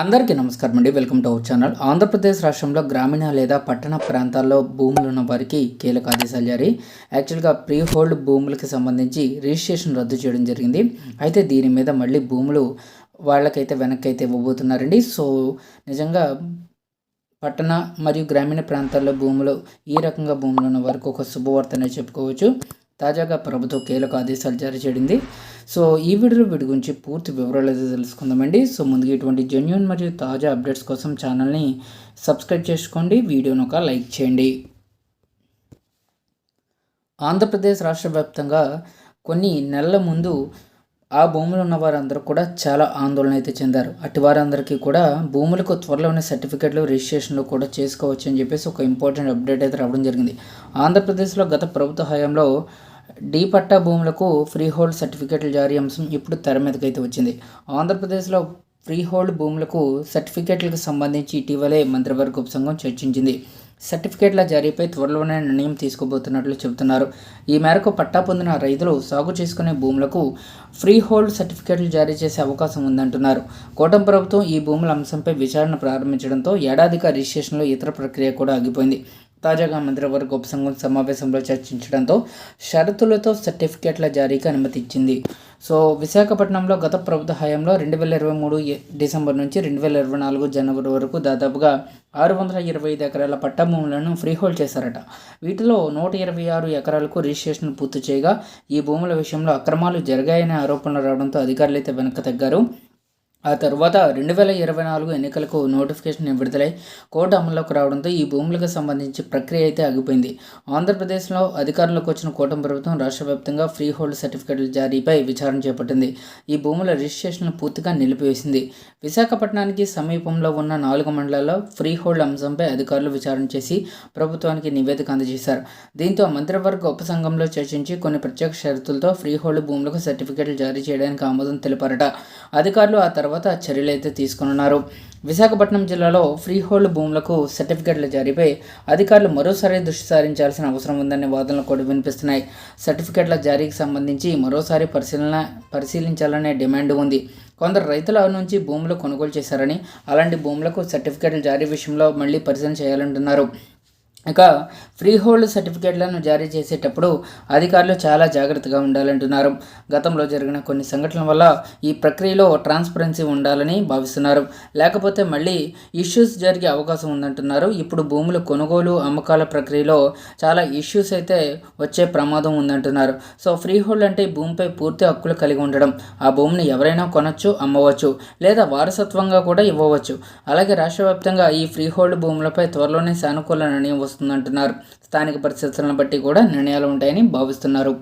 అందరికీ నమస్కారం అండి. Welcome to our channel Andhra Pradesh రాష్ట్రంలో గ్రామీణ లేదా పట్టణ ప్రాంతాల్లో భూములు ఉన్న వారికి కీలక ఆదేశాలు జారీ. యాక్చువల్గా ప్రీ హోల్డ్ భూములకి సంబంధించి రిజిస్ట్రేషన్ రద్దు చేయడం జరిగింది. అయితే దీని మీద మళ్ళీ భూములు వాళ్ళకైతే వెనక్కి అయితే ఇవ్వబోతున్నారండి. సో నిజంగా పట్టణ మరియు గ్రామీణ ప్రాంతాల్లో భూములు ఈ రకంగా భూములు ఉన్న వారికి ఒక శుభవార్తనే చెప్పుకోవచ్చు. తాజాగా ప్రభుత్వం కీలక ఆదేశాలు జారీ చేయడింది సో ఈ వీడియో వీటి గురించి పూర్తి వివరాలు అయితే తెలుసుకుందామండి. సో ముందుగా ఇటువంటి జెన్యున్ మరియు తాజా అప్డేట్స్ కోసం ఛానల్ని సబ్స్క్రైబ్ చేసుకోండి. వీడియోను ఒక లైక్ చేయండి. ఆంధ్రప్రదేశ్ రాష్ట్ర వ్యాప్తంగా కొన్ని నెలల ముందు ఆ భూములు ఉన్న వారందరూ కూడా చాలా ఆందోళన అయితే చెందారు. అటు వారందరికీ కూడా భూములకు త్వరలోనే సర్టిఫికెట్లు రిజిస్ట్రేషన్లు కూడా చేసుకోవచ్చు అని చెప్పేసి ఒక ఇంపార్టెంట్ అప్డేట్ అయితే రావడం జరిగింది. ఆంధ్రప్రదేశ్లో గత ప్రభుత్వ హయాంలో డీ పట్టా భూములకు ఫ్రీ హోల్డ్ సర్టిఫికెట్ల జారీ అంశం ఇప్పుడు తెర మీదకి అయితే వచ్చింది. ఆంధ్రప్రదేశ్లో ఫ్రీ హోల్డ్ భూములకు సర్టిఫికేట్లకు సంబంధించి ఇటీవలే మంత్రివర్గ ఉపసంఘం చర్చించింది. సర్టిఫికేట్ల జారీపై త్వరలోనే నిర్ణయం తీసుకోబోతున్నట్లు చెబుతున్నారు. ఈ మేరకు పట్టా పొందిన రైతులు సాగు చేసుకునే భూములకు ఫ్రీ హోల్డ్ సర్టిఫికేట్లు జారీ చేసే అవకాశం ఉందంటున్నారు. కూటమి ప్రభుత్వం ఈ భూముల అంశంపై విచారణ ప్రారంభించడంతో ఏడాదిగా రిజిస్ట్రేషన్లో ఇతర ప్రక్రియ కూడా ఆగిపోయింది. తాజాగా మంత్రివర్గ ఉపసంఘం సమావేశంలో చర్చించడంతో షరతులతో సర్టిఫికేట్ల జారీకి అనుమతిచ్చింది. సో విశాఖపట్నంలో గత ప్రభుత్వ హయాంలో రెండు వేల ఇరవై మూడు డిసెంబర్ నుంచి రెండు వేల ఇరవై నాలుగు జనవరి వరకు దాదాపుగా ఆరు వందల ఇరవై ఐదు ఎకరాల పట్టభూములను ఫ్రీహోల్డ్ చేశారట. వీటిలో నూట ఇరవై ఆరు ఎకరాలకు రిజిస్ట్రేషన్ పూర్తి చేయగా ఈ భూముల విషయంలో అక్రమాలు జరిగాయనే ఆరోపణలు రావడంతో అధికారులైతే అయితే వెనక్కి తగ్గారు. ఆ తర్వాత రెండు వేల ఇరవై నాలుగు ఎన్నికలకు నోటిఫికేషన్ విడుదలై కోర్టు అమల్లోకి రావడంతో ఈ భూములకు సంబంధించి ప్రక్రియ అయితే ఆగిపోయింది. ఆంధ్రప్రదేశ్లో అధికారంలోకి వచ్చిన కూటమి ప్రభుత్వం రాష్ట్ర వ్యాప్తంగా ఫ్రీ హోల్డ్ సర్టిఫికెట్ల జారీపై విచారణ చేపట్టింది. ఈ భూముల రిజిస్ట్రేషన్ పూర్తిగా నిలిపివేసింది. విశాఖపట్నానికి సమీపంలో ఉన్న నాలుగు మండలాల్లో ఫ్రీ హోల్డ్ అంశంపై అధికారులు విచారణ చేసి ప్రభుత్వానికి నివేదిక అందజేశారు. దీంతో మంత్రివర్గ ఉపసంఘంలో చర్చించి కొన్ని ప్రత్యేక షరతులతో ఫ్రీ హోల్డ్ భూములకు సర్టిఫికెట్లు జారీ చేయడానికి ఆమోదం తెలిపారట. అధికారులు ఆ తర్వాత తర్వాత చర్యలు అయితే తీసుకున్నారు విశాఖపట్నం జిల్లాలో ఫ్రీ హోల్డ్ భూములకు సర్టిఫికెట్లు జారీపై అధికారులు మరోసారి దృష్టి సారించాల్సిన అవసరం ఉందనే వాదనలు కూడా వినిపిస్తున్నాయి. సర్టిఫికెట్ల జారీకి సంబంధించి మరోసారి పరిశీలన పరిశీలించాలనే డిమాండ్ ఉంది. కొందరు రైతుల నుంచి భూములు కొనుగోలు చేశారని అలాంటి భూములకు సర్టిఫికెట్లు జారీ విషయంలో మళ్ళీ పరిశీలన చేయాలంటున్నారు. ఇక ఫ్రీ హోల్డ్ సర్టిఫికేట్లను జారీ చేసేటప్పుడు అధికారులు చాలా జాగ్రత్తగా ఉండాలంటున్నారు. గతంలో జరిగిన కొన్ని సంఘటనల వల్ల ఈ ప్రక్రియలో ట్రాన్స్పరెన్సీ ఉండాలని భావిస్తున్నారు. లేకపోతే మళ్ళీ ఇష్యూస్ జరిగే అవకాశం ఉందంటున్నారు. ఇప్పుడు భూముల కొనుగోలు అమ్మకాల ప్రక్రియలో చాలా ఇష్యూస్ అయితే వచ్చే ప్రమాదం ఉందంటున్నారు. సో ఫ్రీ హోల్డ్ అంటే భూమిపై పూర్తి హక్కులు కలిగి ఉండడం. ఆ భూమిని ఎవరైనా కొనవచ్చు అమ్మవచ్చు లేదా వారసత్వంగా కూడా ఇవ్వవచ్చు. అలాగే రాష్ట్ర వ్యాప్తంగా ఈ ఫ్రీ హోల్డ్ భూములపై త్వరలోనే సానుకూల నిర్ణయం వస్తుందంటున్నారు. స్థానిక పరిస్థితులను బట్టి కూడా నిర్ణయాలు ఉంటాయని భావిస్తున్నారు.